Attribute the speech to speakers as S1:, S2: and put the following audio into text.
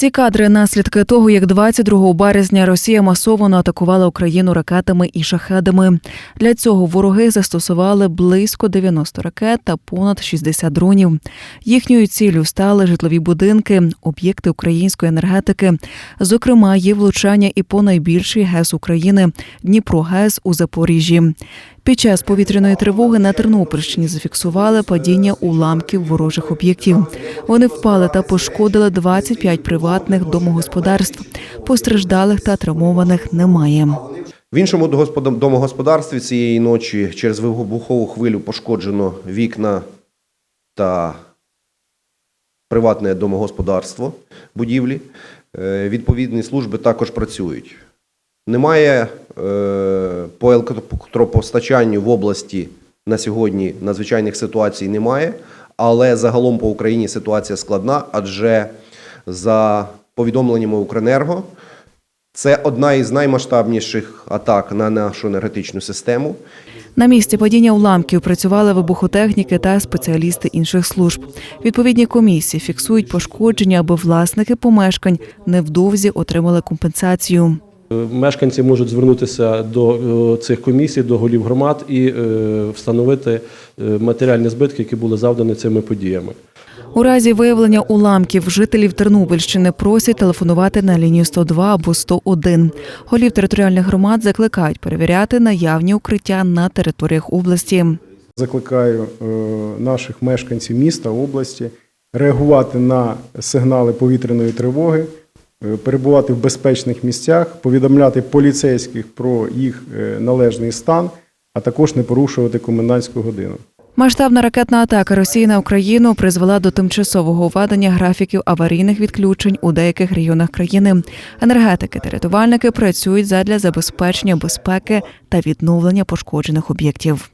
S1: Ці кадри наслідки того, як 22 березня Росія масово атакувала Україну ракетами і шахедами. Для цього вороги застосували близько 90 ракет та понад 60 дронів. Їхньою ціллю стали житлові будинки, об'єкти української енергетики. Зокрема, є влучання і по найбільший ГЕС України Дніпро ГЕС у Запоріжжі. Під час повітряної тривоги на Тернопільщині зафіксували падіння уламків ворожих об'єктів. Вони впали та пошкодили 25 приватних домогосподарств. Постраждалих та травмованих немає.
S2: В іншому домогосподарстві цієї ночі через вибухову хвилю пошкоджено вікна та приватне домогосподарство будівлі. Е, Відповідні служби також працюють. Немає е, по електропостачанню в області на сьогодні надзвичайних ситуацій немає, але загалом по Україні ситуація складна, адже за повідомленнями Укренерго, це одна із наймасштабніших атак на нашу енергетичну систему.
S1: На місці падіння уламків працювали вибухотехніки та спеціалісти інших служб. Відповідні комісії фіксують пошкодження, аби власники помешкань невдовзі отримали компенсацію.
S3: Мешканці можуть звернутися до е, цих комісій, до голів громад і е, встановити е, матеріальні збитки, які були завдані цими подіями.
S1: У разі виявлення уламків жителів Тернопільщини просять телефонувати на лінію 102 або 101. Голів територіальних громад закликають перевіряти наявні укриття на територіях області.
S4: Закликаю е, наших мешканців міста, області реагувати на сигнали повітряної тривоги, е, перебувати в безпечних місцях, повідомляти поліцейських про їх е, належний стан, а також не порушувати комендантську годину.
S1: Масштабна ракетна атака Росії на Україну призвела до тимчасового введення графіків аварійних відключень у деяких регіонах країни. Енергетики та рятувальники працюють задля забезпечення безпеки та відновлення пошкоджених об'єктів.